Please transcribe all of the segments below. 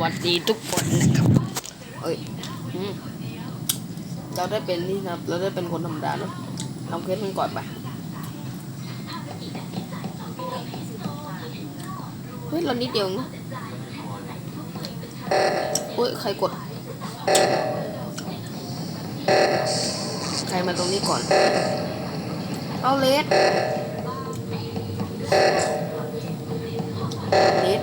วัสดีทุกคนนะครับเอ้ยเราได้เป็นนี่นะเราได้เป็นคนธรรมดาเนอะทำเคสมันก่อนไปเฮ้ยเรานิดเดียวนะเฮ้ยใครกด ใครมาตรงนี้ก่อน เอาเลสเลส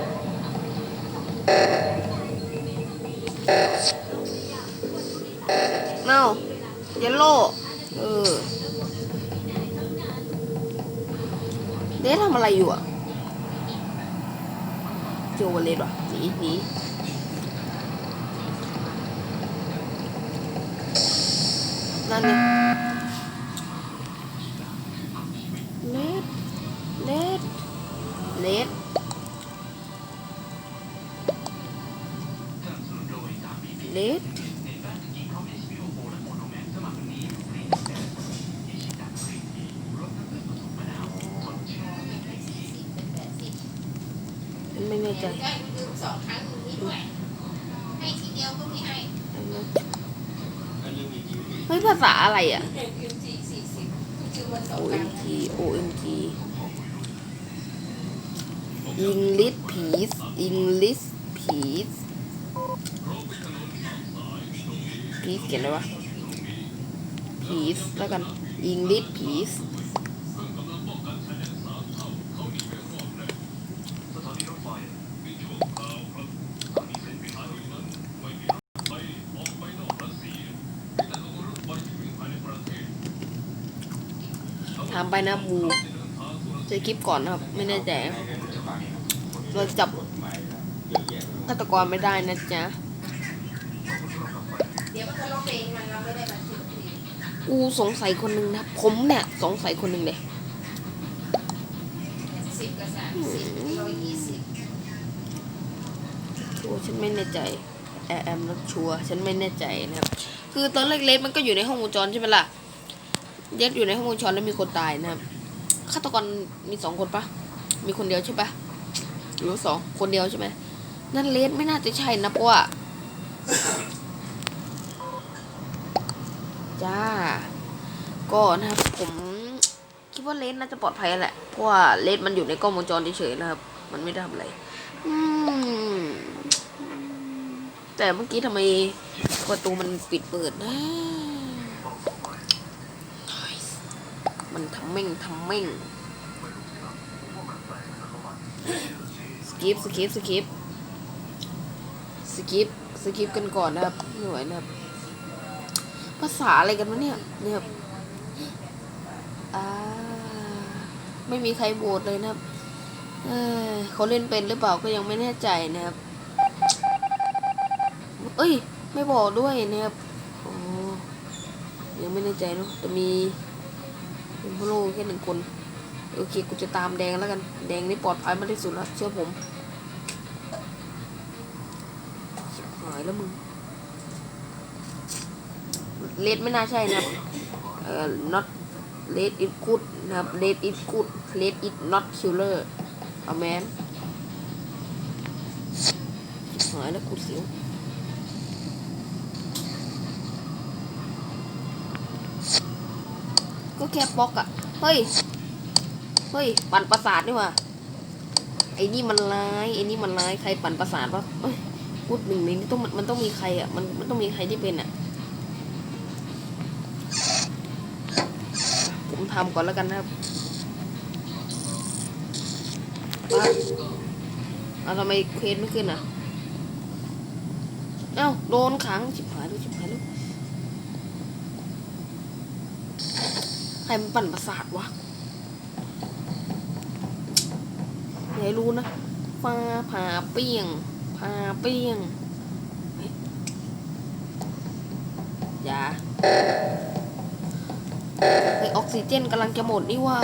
เน่าเยลโล่เออเด็กทำอะไรอยู่อะเจวันเลสว่ะหนีหนีนั่นไงเอะไรอะยืมทีสี่สิบยืมวันสองครั้ง OMG OMG English please English please please เขียนอะไรวะ please แล้วกัน English please ถาม ไปนะบูจะคลิปก่อนนะครับ ไม่แน่ใจเราจับฆาตกรไม่ได้นะจ๊ะอูสงสัยคนหนึ่งนะ ผมเนี่ยสงสัยคนหนึ่งเลยชัวร์ฉันไม่แน่ใจแอมแอมนักชัวร์ฉันไม่แน่ใจนะครับ คือตอนแรกเลสมันก็อยู่ในห้องวงจรใช่ไหมล่ะ เย็ดอยู่ในห้องวงจรแล้วมีคนตายนะครับฆาตกรมีสองคนปะมีคนเดียวใช่ปะหรือสองคนเดียวใช่ไหมนั่นเลสไม่น่าจะใช่นะเพราะว่าจ้า ก็นะครับผมคิดว่าเลสน่าจะปลอดภัยแหละ เพราะว่าเลสมันอยู่ในกล้องวงจรเฉยๆนะครับ มันไม่ได้ทำอะไรแต่เมื่อกี้ทำไมประตูมันปิดเปิดนะ มันทำเม่งทำเม่งสกิปสกิปสกิปสกิปสกิปกันก่อนนะครับไม่ไหวนะครับ ภาษาอะไรกันวะเนี่ยเนี่ยครับไม่มีใครโหวตเลยนะครับเเขาเล่นเป็นหรือเปล่าก็ยังไม่แน่ใจนะครับ เอ้ย ไม่บอกด้วยนะครับยังไม่แน่ใจเนาะแต่มี เป็นพโลแค่หนึ่งคน โอเคกูจะตามแดงแล้วกัน แดงนี่ปลอดภัยมากที่สุดแล้วเชื่อผมหายแล้วมึงเลดไม่น่าใช่นะเอ่อ not let it good นะครับ let it good let it not killer อาแมนหายแล้วกูเสียว แค่บล็อกอะเฮ้ย เฮ้ย ปั่นประสาทนี่ว่าไอ้นี่มันร้าย ไอ้นี่มันร้าย ใครปั่นประสาทวะพูดหนึ่งในนี้ต้องมันต้องมีใครอะมันมันต้องมีใครที่เป็นอะผมทำก่อนแล้วกันนะครับว่าเอาทำไมเควสไม่ขึ้นอะเอ้า โดนขัง ชิบหายแล้วชิบหายแล้ว ครมันปั่นประสาทวะอย่าให้รู้นะฟ้าผ่าเปี้ยงผ่าเปี้ยงอย่าเฮ้ยออกซิเจนกำลังจะหมดนี่ว่า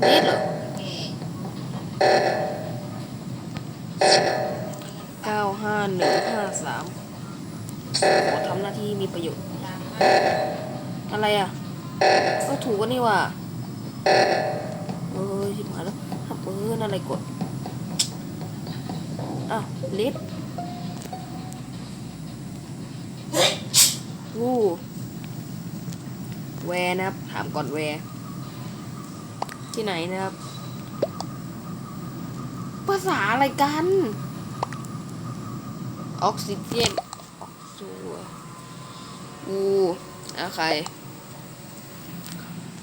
เด็ดเหรอเก้าห้าหนึ่งห้าสามขอทำหน้าที่มีประโยชน์ อะไรอะก็ถูกกันนี่ว่าเออชิบหายแล้วฮับเออนั่นอะไรกดอ้าวลิฟวู้แวร์นะครับ ถามก่อนแวร์ที่ไหนนะครับ ภาษาอะไรกัน ออกซิเจนออกซัว อูอะใคร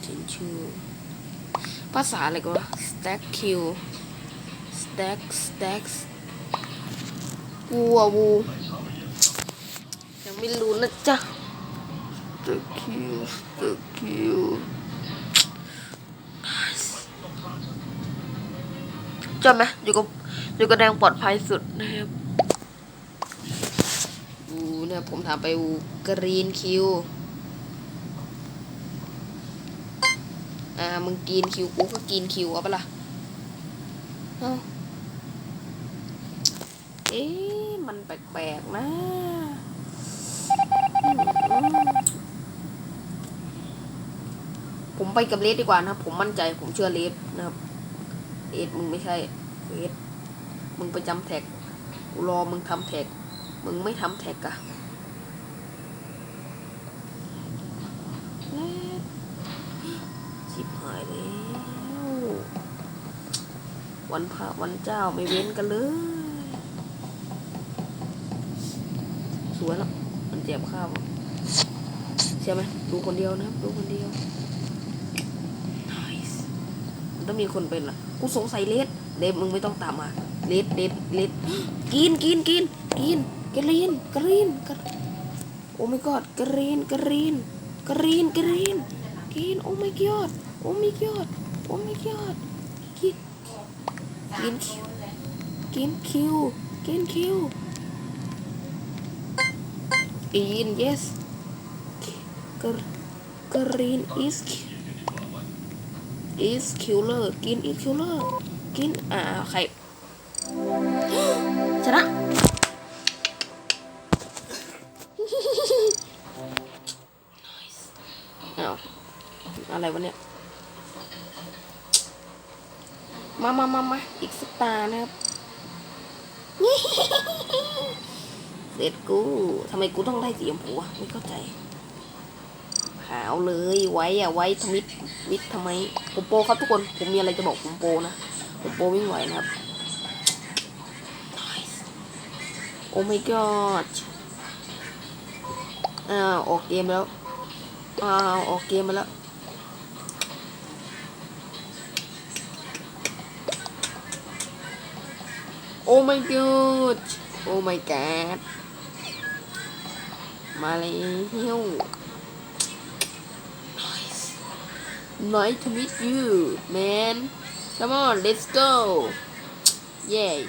ทินชูภาษาอะไรกันวะ stack kill stack stacks วูอะวูยังไม่รู้นะจ๊ะ stack kill stack kill Nice จำไหมอยู่กับอยู่กับแดงปลอดภัยสุดนะครับ อูเนี่ยผมถามไปอูกรีนคิวอ่ามึงกินคิวกูก็กินคิวเอาปะล่ะเอ้าเอ๊ะมันแปลกๆนะผมไปกับเลสดีกว่านะครับ ผมมั่นใจผมเชื่อเลสนะครับเลสมึงไม่ใช่เลสมึงไปจำแท็กรอมึงทำแท็ก มึงไม่ทำแท็กอะสชิบหายแล้ว วันพระวันเจ้าไม่เว้นกันเลย สวยแล้วมันเจ็บข้าวใช่ไหมดูคนเดียวนะครับดูคนเดียว nice มันต้องมีคนเป็นล่ะ กูสงสัยเลดเลดมึงไม่ต้องตามมาเลดเลดเลดกินกินกินกิน กรีนกรีนกรีนโอ้ my god กรีนกรีนกรีนกรีนกินโอ้ my god โอ้ my god โอ้ my god กินกินคิวกินคิวกินคิวกิน yes กรกรีน is is killer กิน is killer กินอ่าใครชนะ อะไรวะเนี่ย มามามามาอีกสักตานะครับ เสร็จกูทำไมกูต้องได้สีชมพูวะไม่เข้าใจ ขาวเลยไว้อะไว้ทมิดมิดทำไมผมโปครับทุกคน ผมมีอะไรจะบอกผมโปนะผมโปวิ่งไหวนะครับโอ้ my god อ้าวออกเกมแล้วอ้าวออกเกมมาแล้ว โอ้ my god โอ้ my god มาแล้ว nice nice to meet you man come on let's go yay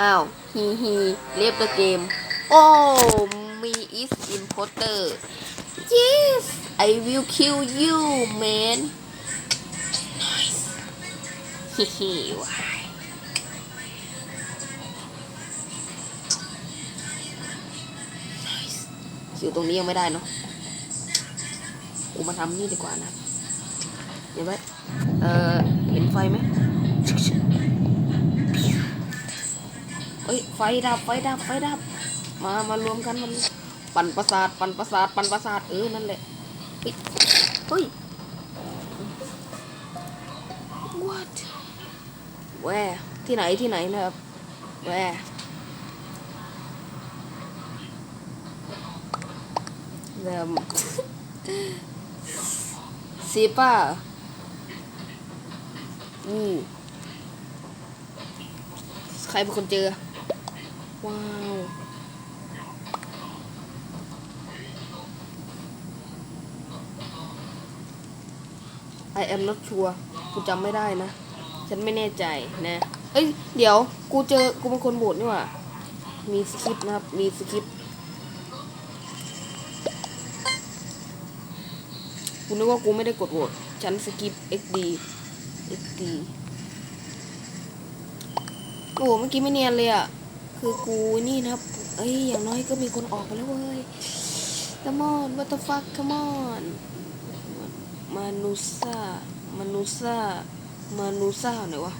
อ้าวฮีฮีเล็บ the game โอ้ me is importer yes I will kill you man nice ฮิฮิว้ คิวตรงนี้ยังไม่ได้เนาะกูมาทำนี่ดีกว่านะเห็นไหมเออเห็นไฟไหมเอ้ยไฟดับไฟดับไฟดับ มามารวมกันมัน ปั่นประสาท ปั่นประสาท ปั่นประสาทเออนั่นแหละเฮ้ยเฮ้ย what where ที่ไหนที่ไหนนะครับ where เริ่มซีป้าอู้ใครเป็นคนเจอ ว้าว I am not sure กูจำไม่ได้นะ ฉันไม่แน่ใจนะ เอ้ย เดี๋ยว กูเจอ กูเป็นคนโหวตนี่หว่า มีสคริปต์นะครับ มีสคริปต์ กูนึกว่ากูไม่ได้กดโหวตฉันสกิป XD XD โอ้โหเมื่อกี้ไม่เนียนเลยอะ คือกูนี่นะครับ เอ้ย อย่างน้อยก็มีคนออกไปแล้วเว้ย Come on what the fuck come on มานุซ่ามานุซ่ามานุซ่าไหนวะ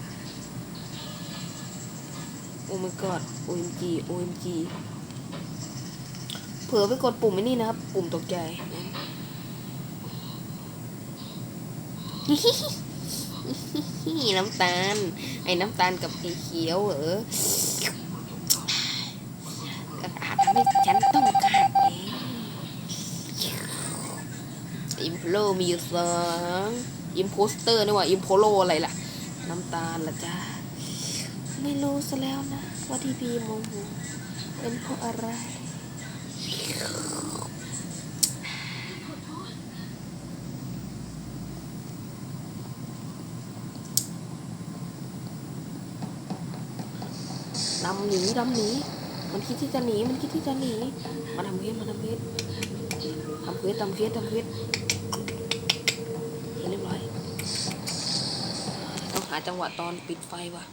โอ้ my god OMG OMG เผลอไปกดปุ่มไอ้นี่นะครับ ปุ่มตกใจนะ น้ำตาล ไอ้น้ำตาลกับไอ้เขียวเหรออาจทำให้ฉันต้องการเองอิมโพโลมีอยู่สองอิมโพสเตอร์นี่ว่าอิมโพโลอะไรล่ะ น้ำตาลละจ้าไม่รู้ซะแล้วนะ ว่าที่พีโมโหเป็นเพราะอะไร ดำหนีดำหนีมันคิดที่จะหนีมันคิดที่จะหนีมาทำเวทมาทำเวททำเวททำเวททำเวทเรียบร้อยต้องหาจังหวะตอนปิดไฟว่ะ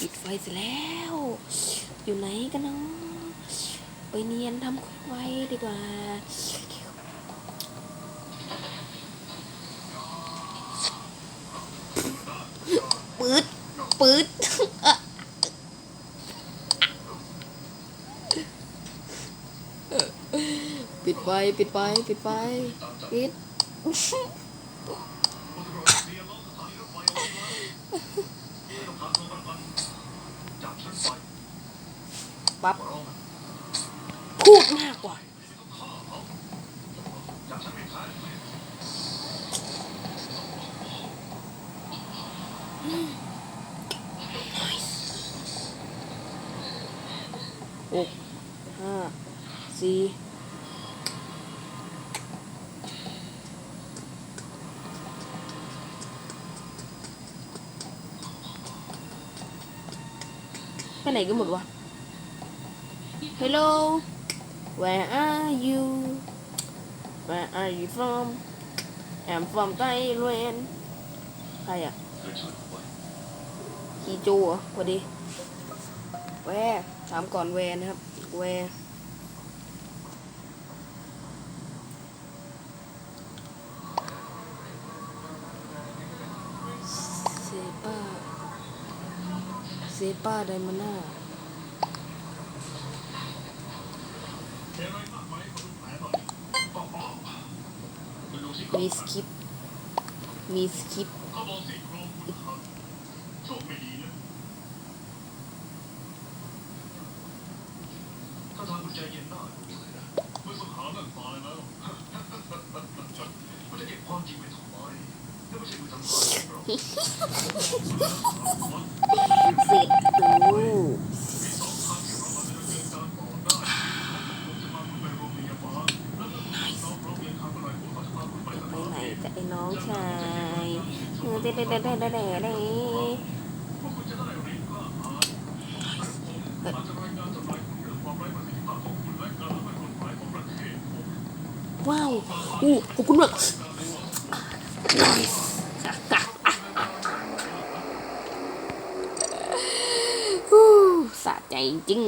ปิดไฟเสร็จแล้ว อยู่ไหนกันเนาะไปเนียนทำไว้ดีกว่าปืดปืด อะ ปิดไฟปิดไฟปิดไฟ ปิด ปั๊บ พูดมากกว่า หกห้าสี่ไปไห นกันหมดวะ Hello Where are you Where are you from I'm from Thailand ใครอะคีจูเหรอพอดี แวร์ถามก่อนแวร์นะครับ แวร์เซป้า เซป้าไดมาน่ามีสคริปต์มีสคริปต์ถ้าทางคุณใจเย็นได้ไม่ต้องหาเรื่องตายแล้วคุณจะเก็บความจริงไว้ทำไมนี่ไม่ใช่มือทำความจริงหรอกเสร็จ จ้านายคุณเรื่องความไร้ประสิทธิภาพของคุณและการละเดกฎหมายของประเทศผมว้าวอู้ขอบคุณมากสะใจจริง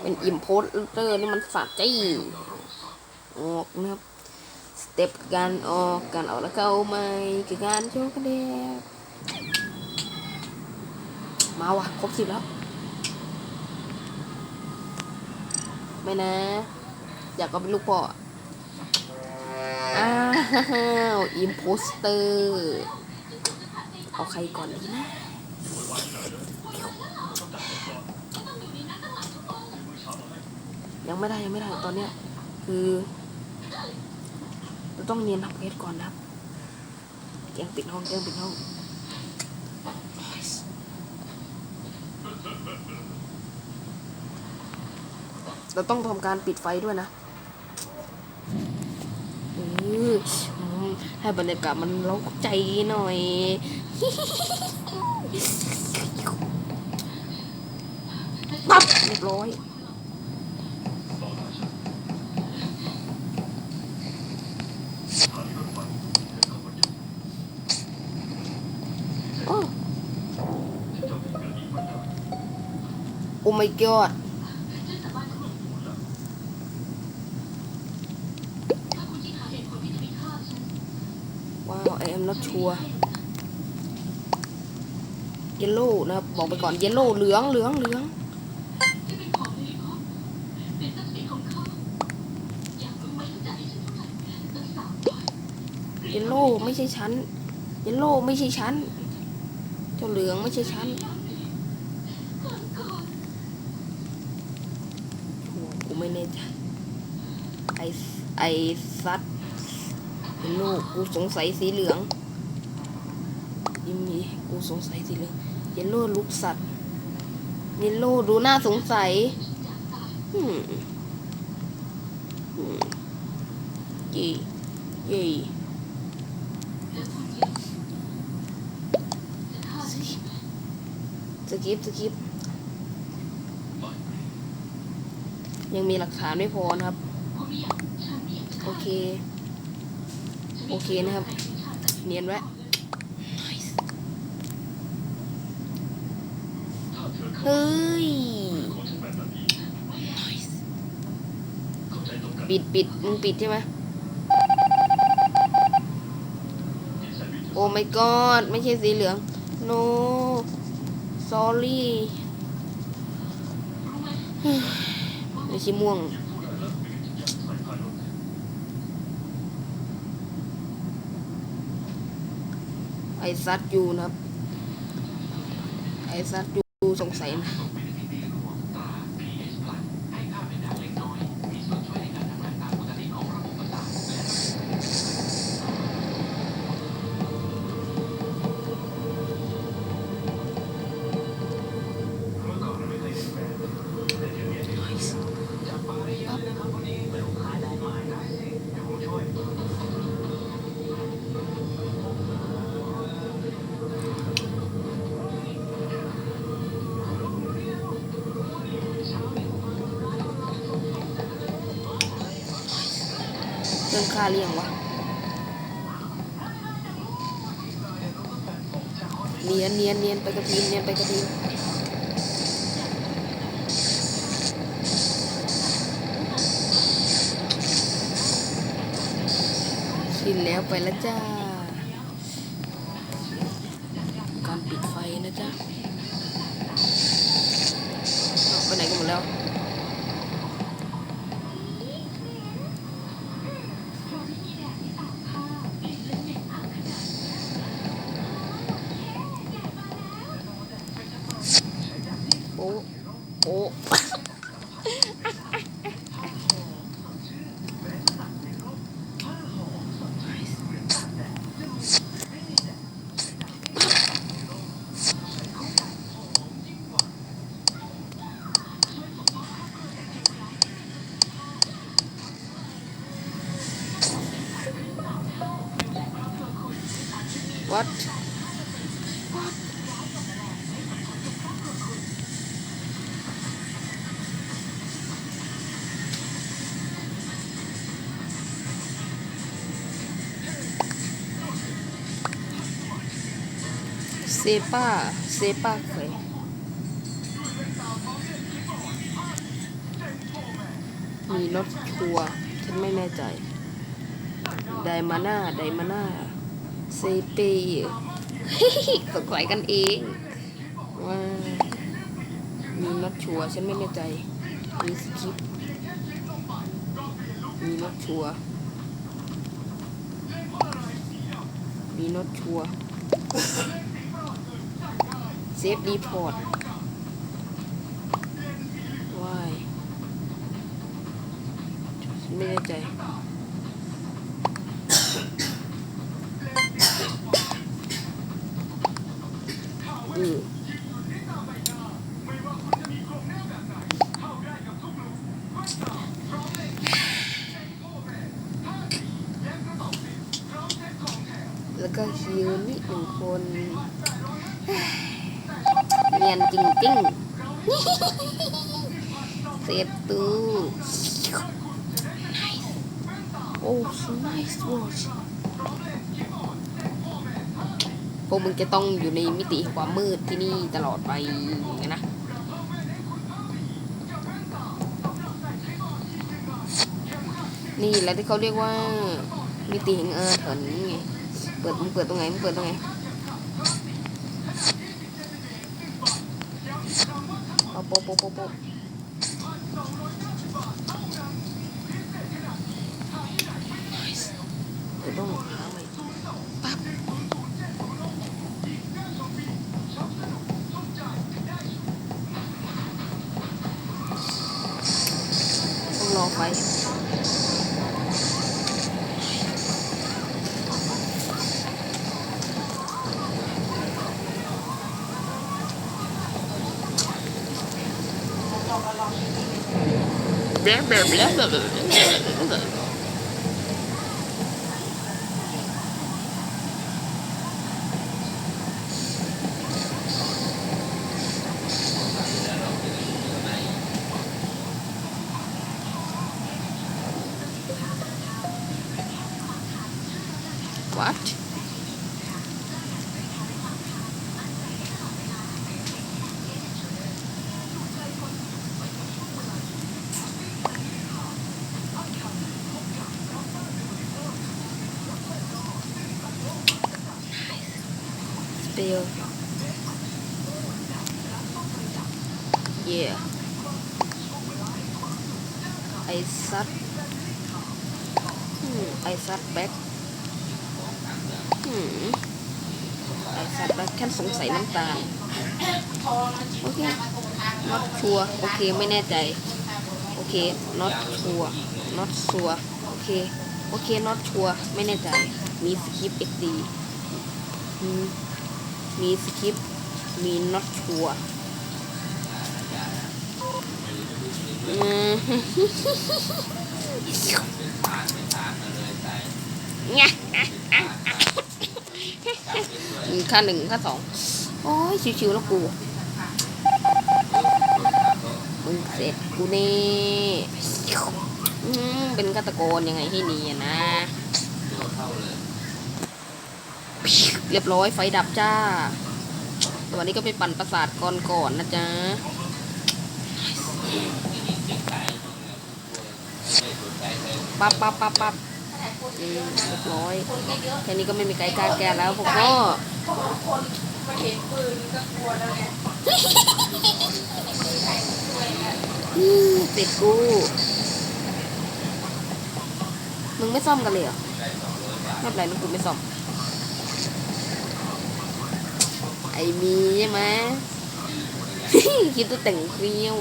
เป็นอิมโพสเตอร์นี่มันสะใจออกนะครับ เต็ปการออกการออกแล้วเข้าไม่คือการโชว์กระเดกมาว่ะครบสิบแล้ว ไม่นะ อยากก็เป็นลูกพ่ออะอ้าวอิมโพสเตอร์ เอาใครก่อนดีนะยังไม่ได้ยังไม่ได้ตอนเนี้ยคือ เราต้องเรียนทำเพจก่อนนะครับแกงปิดห้องแกงปิดห้องเราต้องทำการปิดไฟด้วยนะให้บรรยากาศมันเร้าใจหน่อย ปั๊บเรียบร้อย my god ว้าว I am not sure เยลโล่นะครับบอกไปก่อนเยลโล่เหลืองเหลืองเหลืองเป็นของลิคอเป็นทรัพย์สินของเขาอยากรู้ไหมว่าจ่ายให้ฉันเท่าไหร่ตั้งสามพันเยลโล่ไม่ใช่ชั้นเยลโล่ไม่ใช่ชั้นเจ้าเหลืองไม่ใช่ชั้น ก่อนก่อน โอ้กูไม่แน่ใจไอ ไอซัดเยลโล่กูสงสัยสีเหลืองยิมมีกูสงสัยสีเหลืองเยลโล่ลูกสัตว์เยลโล่ดูน่าสงสัยอืมอืมเย่เย่ยจะฆ่าฉันอีกไหมสกิปสกิปยังมีหลักฐานไม่พอนะครับ โอเค โอเคนะครับ เนียนไว้เฮ้ย ปิดปิดมึงปิดใช่ไหมโอ้ my god ไม่ใช่สีเหลือง no sorry รู้ไหมไม่ใช่ม่วง ผู้ใดเลิกมีทุกอย่างใส่ภายรถ ไอซัดยูนะครับ ไอซัดยูสงสัยนะ เนียนเนียนเนียนไปกระทินเนียนไปกระทินชินแล้วไปแล้วจ้า เซป้า เซป้าเคยมีรถชัวร์ฉันไม่แน่ใจ ไดมาน่า ไดมาน่า เซเปสงสัยกันเอง ว่า มีรถชัวร์ฉันไม่แน่ใจ มีสคริปมีรถชัวร์มีรถชัวร์ ซฟรีพอร์ตวายไม่แน่ใจอือแล้วก็คิวนี่หนึ่งคน นียนจริงๆเซฟตู้โอ้ nice watch พวกมึงจะต้องอยู่ในมิติความมืดที่นี่ตลอดไปนะนี่แหละที่เขาเรียกว่ามิติแห่งเออเถินไง เปิดมึงเปิดตรงไหนมึงเปิดตรงไหน โปะโ What? ตาลโอเค not ชัวโอเคไม่แน่ใจโอเค not ชัว not ชัวโอเคโอเค not ชัวไม่แน่ใจ มีสคริปต์ XD อืมมีสคริปต์มี not ชัวอืมเนี่ยอืมค่าหนึ่งค่าสอง ยชิวๆแล้วกูมึงเสร็จกูนี่เป็นฆาตกรยังไงให้นียนะ เรียบร้อยไฟดับจ้า วันนี้ก็ไปปั่นประสาทก่อนก่อนนะจ๊ะปั๊บปั๊บปั๊บปั๊บเรียบร้อย แค่นี้ก็ไม่มีใครกล้าแกแล้วผมก็ อืมติดกู มึงไม่ซ่อมกันเลยเหรอไม่เป็นไรนะกูไม่ซ่อม ไอ้มีใช่ไหมคิดตัวแต่งเครี้ยว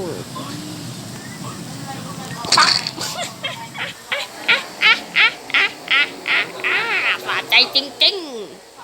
ปักสะใจจริง